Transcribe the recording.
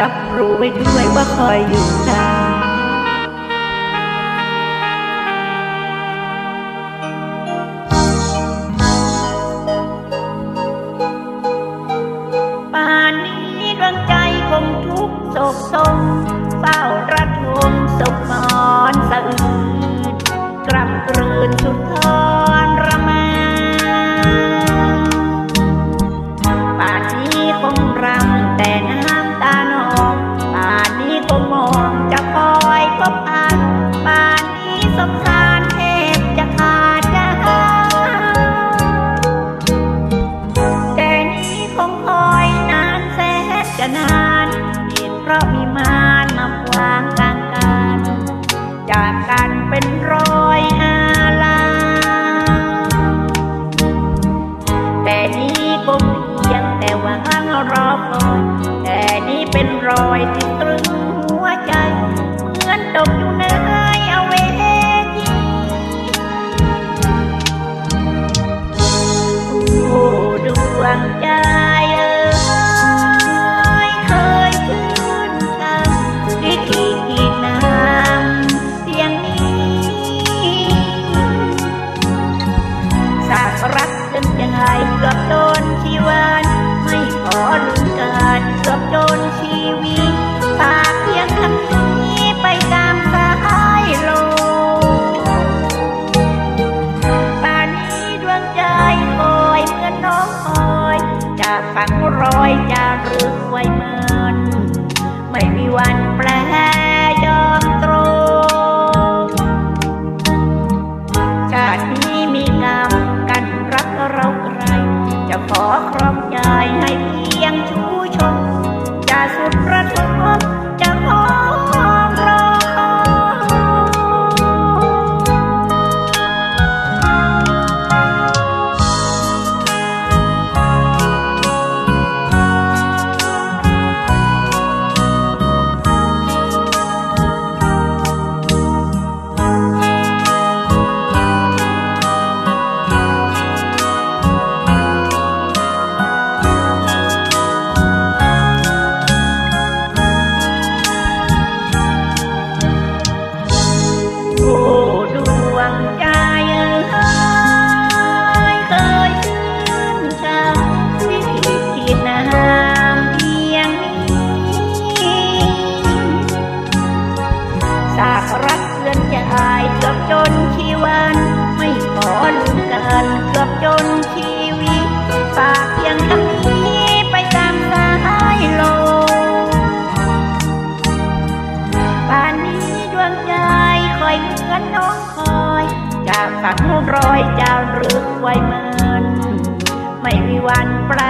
รับรู้ไว้ด้วยว่าคอยอยู่ทางป่านนี้ดวงใจคงทุกข์โศกทรงเฝ้าระทมศพนอนสะอื้นกลับกลืนสุดทร วงใจเอ้ยเคยชื่นชมดิกีกีน้ำเสียงนี้ สากรักจนยังไง ฝังรอยจะรึกไว้เมิน ไม่มีวันแปลยอมตรงชาตินี้มีกรรมกันรักเราใคร จะขอ อบจนชีวิตฝากเพียงคำนี้ไปตามสายลมป่านนี้ดวงใจคอยเหมือนน้องคอยจะฝักรอยจะรึกไว้เมินไม่มีวันแปร